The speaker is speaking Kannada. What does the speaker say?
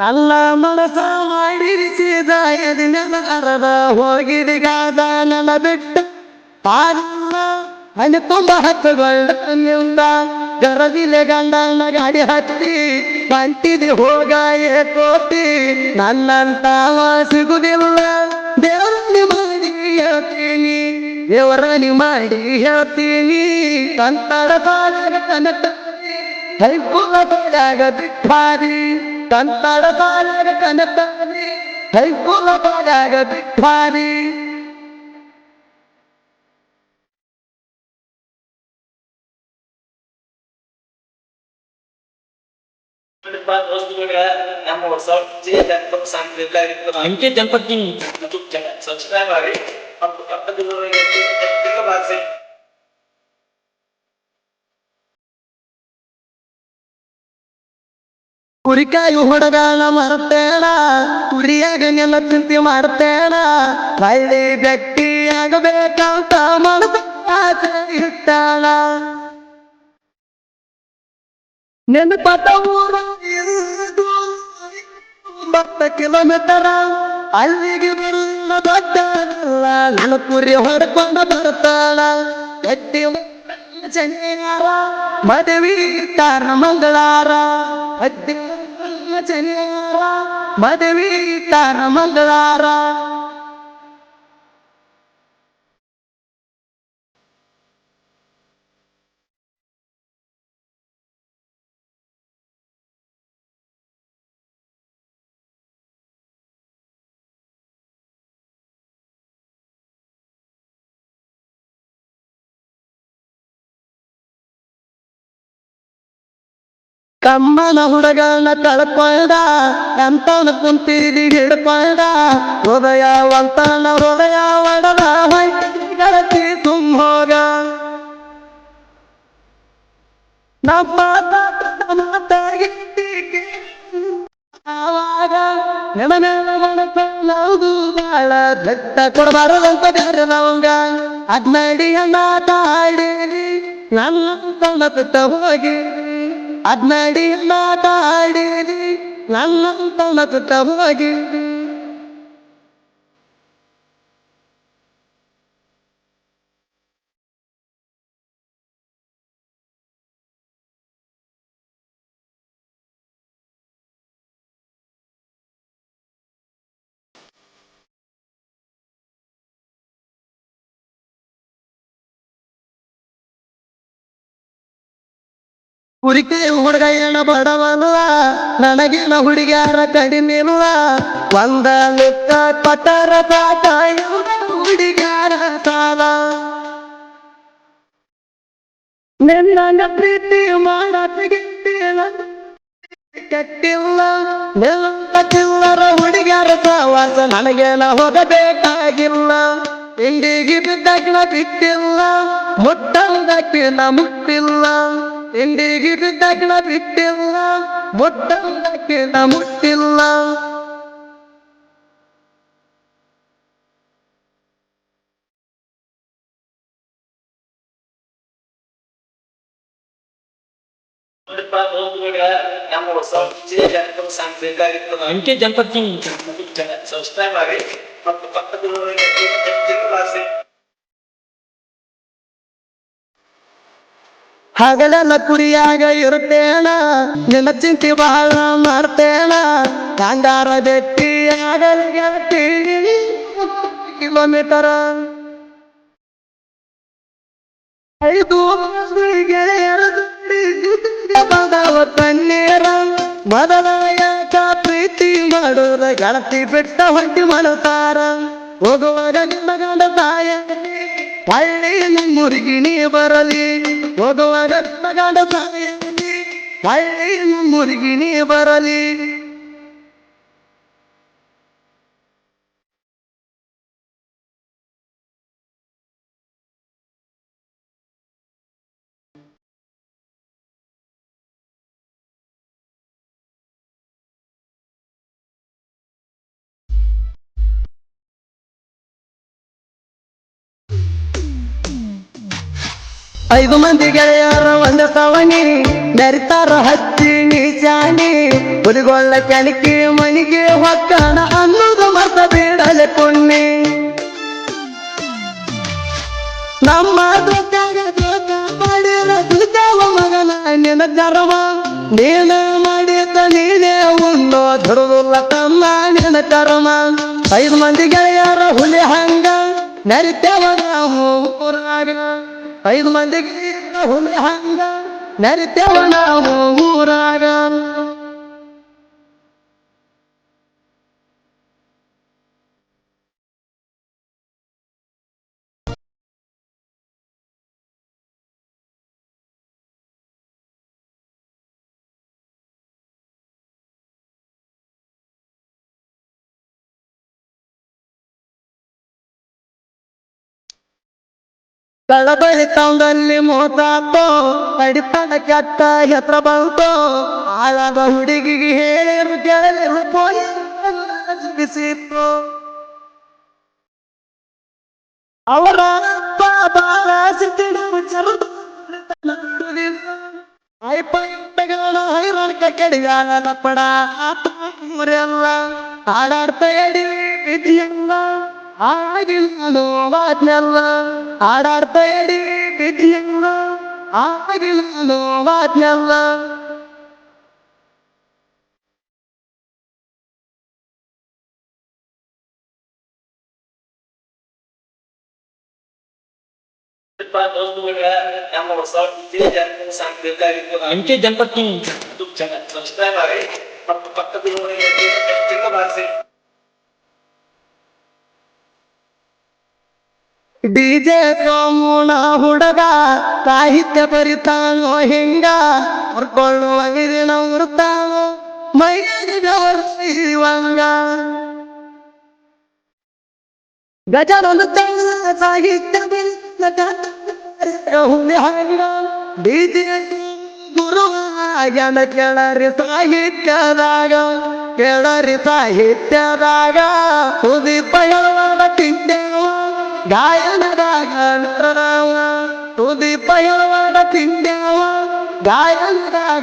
ಅಲ್ಲ ಮನಸ ಮಾಡಿರಿಸಿದ ಎದಿನೆಲ್ಲ ಅರದ ಹೋಗಿರಿಗಾದ ನನ್ನ ಬಿಟ್ಟು ಪಾರಲ್ಲ ಅಲ್ಲಿ ತುಂಬ ನಿಂದ ಗರದಿಲೆ ಗಂಡನ ಗಾಡಿ ಹತ್ತಿ ಬಂಟಿದಿ ಹೋಗ ಕೋತಿ ನನ್ನಂತ ಸಿಗುದಿಲ್ಲ ದೇವರಲ್ಲಿ ಮಾಡಿ ಹೇಳ್ತೀನಿ, ದೇವರಲ್ಲಿ ಮಾಡಿ ಹೇಳ್ತೀನಿ. ಸಾಲಗ ಕನಕ ಹೈಕುಲ ಬಾಲಾಗ ಬಿಟ್ಟಾರಿ. ಕಂತರ ಬಾಲಾಗ ಕನತಾನೆ ಹೈಕುಲ ಬಾಲಾಗ ಬಿಟ್ಟಾನೆ ಅಂಕೆ ಜನಪದ ಸಬ್ಸ್ಕ್ರೈಬ್ ಆಗಿ ಕುರಿಕಾಯಿ ಹುಡುಗನ ಮರ್ತೇಣ ಕುರಿಯಾಗ ನೆಲ ಚಿಂತೆ ಮಾಡ್ತೇಣ ಹಳ್ಳಿ ಆಗಬೇಕಂತ ಮನಸ್ಸು ಆಸೆ ಇಟ್ಟಾಳ ನೆನಪತ್ತ ಊರು ಒಂಬತ್ತ ಕಿಲೋಮೀಟರ ಅಲ್ಲಿಗೆ ಬರಲ್ಲ ದೊಡ್ಡದಲ್ಲ ನನ್ನ ಕುರಿ ಹೊಡ್ಕೊಂಡು ಬರ್ತಾಳ ಶನಿವಾರ, ಮದುವೆ ಇಟ್ಟಾರ ಮಂಗಳಾರ ಹತ್ತಿ செல்வாரா மதுவி தரமல்லாரா ಕಮ್ಮನ ಹುಡುಗನ ಕಳ್ಕೊಂಡ ಎಂತನ ಕುಂತೀರಿ ಹಿಡ್ಕೊಂಡ ಹೃದಯ ವಂತನ ಹೃದಯ ಒಡದ ಗಳತಿ ತುಂಬೋಗ. ನಮ್ಮ ಆವಾಗ ನೆಮನೆ ಮನಸ್ಸು ಬಾಳ ಬೆಟ್ಟ ಕೊಡಬಾರದಂತ ಕರೆದವಂಗ ಅದ್ನಡಿ ಅದ್ನಡಿಯ ಆಡೇರಿ ನನ್ನ ಬಿಟ್ಟ ಹೋಗಿ ಅದ್ನಡಿ ಮಾತ ಆಡೇರಿ ನನ್ನ ತನ್ನ ಬಿಟ್ಟ ಹೋಗಿ ಕುರಿಕೆ ಹುಡುಗ ಏನ ಬಡವನುವ, ನನಗಿನ ಹುಡುಗ್ಯಾರ ಕಡಿಮೆನುವ ಒಂದ ಲೆಕ್ಕ ಪಟರ ಪಾಟ ಹುಡುಗಿಯರ ಸಾಲ. ನಿನ್ನ ಪ್ರೀತಿ ಕಟ್ಟಿಲ್ಲ ಕೆಟ್ಟಿಲ್ಲ ಚಿಲ್ಲರ ಹುಡುಗ್ಯಾರ ಸವಾಸ ನನಗೇನ ಹೋಗಬೇಕಾಗಿಲ್ಲ. ಇಂಡಿಗೆ ಬಿದ್ದಕ್ಕಿನ ಬಿಟ್ಟಿಲ್ಲ, ಮುಟ್ಟಲ್ದಕ್ಕಿನ ಮುಟ್ಟಿಲ್ಲ. ಬಿದ್ದಕ್ಕಿನ ಬಿಟ್ಟಿಲ್ಲ ಮುಟ್ಟಲ್ದಕ್ಕಿನ ಮುಟ್ಟಿಲ್ಲ. ಅಂಕೆ ಜನಪದ ಆಗಿ ಮತ್ತು ಪಕ್ಕದಲ್ಲಿರುವ ಹಗಲೆಲ್ಲ ಕುರಿಯಾಗ ಇರುತ್ತೇಣ ನಿನ್ನ ಚಿಂತೆ ಬಹಳ ಮಾಡ್ತೇಣ ಹಂಗಾರ ಬೆಟ್ಟಿ ಆಗಲ ಗೆಳತಿ ಕಿಲೋಮೀಟರ್. ಐದು ಬಂದವ ತಣ್ಣೀರ. ಮೊದಲ ಯಾಕ ಪ್ರೀತಿ ಮಾಡೋರ ಗಣತಿ ಬಿಟ್ಟ ಹೊಂಟಿ ಮಾಡುತ್ತಾರ ಹೋಗುವಾಗ ಗಂಡ ತಾಯ ಹಳ್ಳಿ ಮುರುಗಿಣಿ ಬರಲಿ ಹೋಗುವ ನಿಮ್ಮ ಗಂಡ ತಾಯ ಹಳ್ಳಿ ಬರಲಿ. ಐದು ಮಂದಿ ಗೆಳೆಯರ ಒಂದ ಸವಣಿ, ನರಿತಾರ ಹಚ್ಚಿ ನೀಚಾಣಿ ಹುಲಿಗೊಳ್ಳ ಕೆಣಕಿ ಮನಿಗೆ ಹೊಕ್ಕಣ ಅನ್ನೋದು ಮರ್ತ ಬೇಡಲೆ ಪುಣ್ಣಿ ನಮ್ಮ ಮಾಡಿರ ಮಗನ ನಿನ್ನ ಜರವ ನೀನ ಮಾಡಿದ ನೀನೇ ಉಂಡೋ ಧರುದಿಲ್ಲ ತಮ್ಮ ನಿನ್ನ ಕರ್ಮ ಐದು ಮಂದಿ ಗೆಳೆಯರ ಹುಲಿ ಹಂಗ, ನರಿತೇವ ನಾವು ಐದು ಮಂದಿ ಗೆಳೆಯರ ಹುಲಿ ಹಂಗ ನರಿತೇವ ನಾವು ಊರಾಗ. ಕಳಬಳಿ ಮೋತಾತೋ ಮೋಸಾತೋ ಅಡಿಪಾಡ ಕೆಟ್ಟ ಹೆತ್ರ ಬಂತೋ, ಆಳದ ಹುಡುಗಿಗೆ ಹೇಳಿರು ಕೇಳಿರು ಬಿಸಿತ್ತು ಅವರ ಅಪ್ಪ ಬಾಳ ಸಿಟ್ಟಿಡು ಚರು ಐಪೈಗಳ ಹೈರಾಣಿಕ ಕೆಡಿಗಾಲ ಪಡ ಮುರಿಯಲ್ಲ. ಆಡಾಡ್ತ ಎಡಿ ಬಿದ್ದಿಯಲ್ಲ. ಆಗಿಲ್ಲ ವಾದ್ನೆಲ್ಲ ಆಡಾಡ್ತ ಎಡಿ ಬಿದ್ದಿಯಲ್ಲ ಆಗಿಲ್ಲ ವಾದ್ನೆಲ್ಲ ನಮ್ಮ ಹೊಸ ಜನರಿಗೆ ಸಾಕ್ಬೇಕಾಗಿತ್ತು ಡಿಜೆ ಸೋಮುಣ ಹುಡುಗ, ಸಾಹಿತ್ಯ ಬರಿತಾನೋ ಹಿಂಗ? ಹೊರ್ಕೊಳ್ಳುವ ವಿರಿನ ಉರ್ತಾನೋ ಮೈವಂಗ ಗಜರೊಂದು ತಂಗ ಸಾಹಿತ್ಯ ಹಂಗ? ಡಿಜೆ ಗುರುವಾಗನ ಕೆಳರಿ ಸಾಹಿತ್ಯದಾಗ ಕೆಳರಿ ಸಾಹಿತ್ಯದಾಗ ಸುದೀಪ ಹೇಳುವ ತಿಂದೇವ ಗಾಯನದಾಗ ತುದಿ ಪಯವಾದ ತಿಂದೇವ ಗಾಯನದಾಗ